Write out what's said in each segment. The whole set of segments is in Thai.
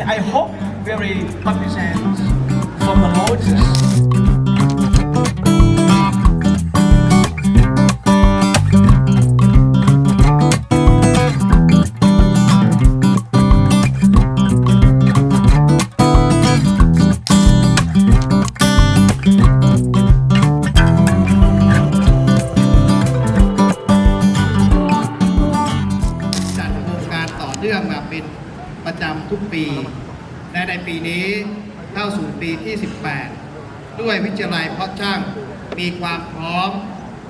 today. Okay, everyone. I, I hope very represents from the Moses. จัดโครงการต่อเนื่องมาเป็น ประจำทุกปี และในปีนี้เข้าสู่ปีที่ 18 ด้วยวิทยาลัยเพาะช่างมีความพร้อม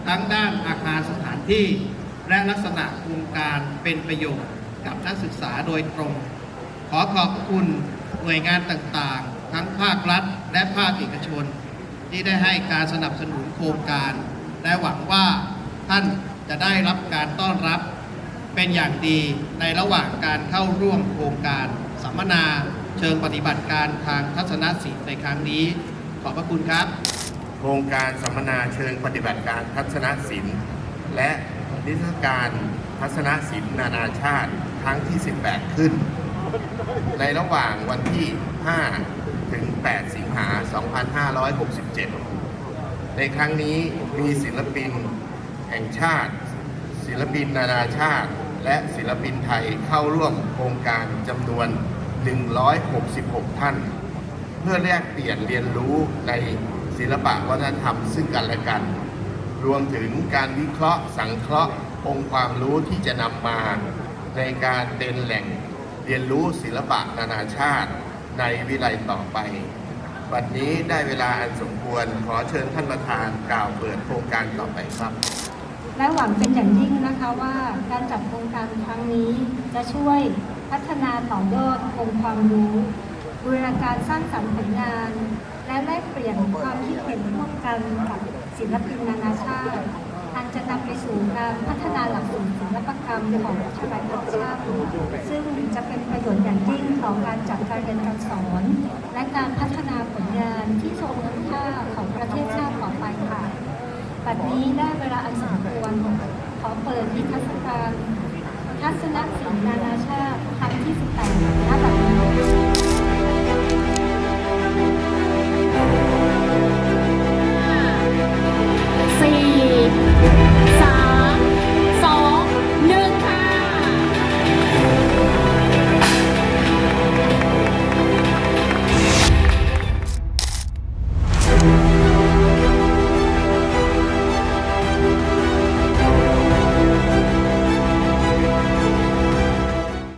ทั้งด้านอาคารสถานที่ และลักษณะโครงการเป็นประโยชน์กับนักศึกษาโดยตรง ขอขอบคุณหน่วยงานต่างๆ ทั้งภาครัฐและภาคเอกชน ที่ได้ให้การสนับสนุนโครงการ และหวังว่าท่านจะได้รับการต้อนรับ เป็นอย่างดีในระหว่างการเข้าร่วมโครงการสัมมนาเชิงปฏิบัติการทางทัศนศิลป์ในครั้งนี้ ขอบพระคุณครับ โครงการสัมมนาเชิงปฏิบัติการทัศนศิลป์และนิทรรศการทัศนศิลป์นานาชาติครั้งที่ 18 ขึ้น ในระหว่างวันที่ 5 ถึง 8 สิงหา 2567 ในครั้งนี้มีศิลปินแห่งชาติ ศิลปินนานาชาติ และศิลปินไทยเข้าร่วมโครงการจำนวน 166 ท่าน เพื่อแลกเปลี่ยนเรียนรู้ในศิลปะวัฒนธรรมซึ่งกันและกัน รวมถึงการวิเคราะห์สังเคราะห์องค์ความรู้ที่จะนำมา ในการเป็นแหล่งเรียนรู้ศิลปะนานาชาติในวิไลต่อไปวันนี้ได้เวลาอันสมควรขอเชิญท่านประธานกล่าวเปิดโครงการต่อไปครับ และหวังเป็นอย่างยิ่งนะคะว่าการจัดโครงการครั้งนี้จะช่วยพัฒนาต่อยอดองค์ความรู้บูรณาการสร้างสรรค์ผลงาน และแลกเปลี่ยนความคิดเห็นร่วมกันกับศิลปินนานาชาติอันจะนำไปสู่การพัฒนาหลักสูตรศิลปกรรมของวิทยาลัยนานาชาติซึ่งจะเป็นประโยชน์อย่างยิ่งต่อการจัดการเรียนการสอน บัดนี้ได้เวลาอันสมควรขอเปิดนิทรรศการ ทัศนศิลป์นานาชาติครั้งที่ 18ณบัดนี้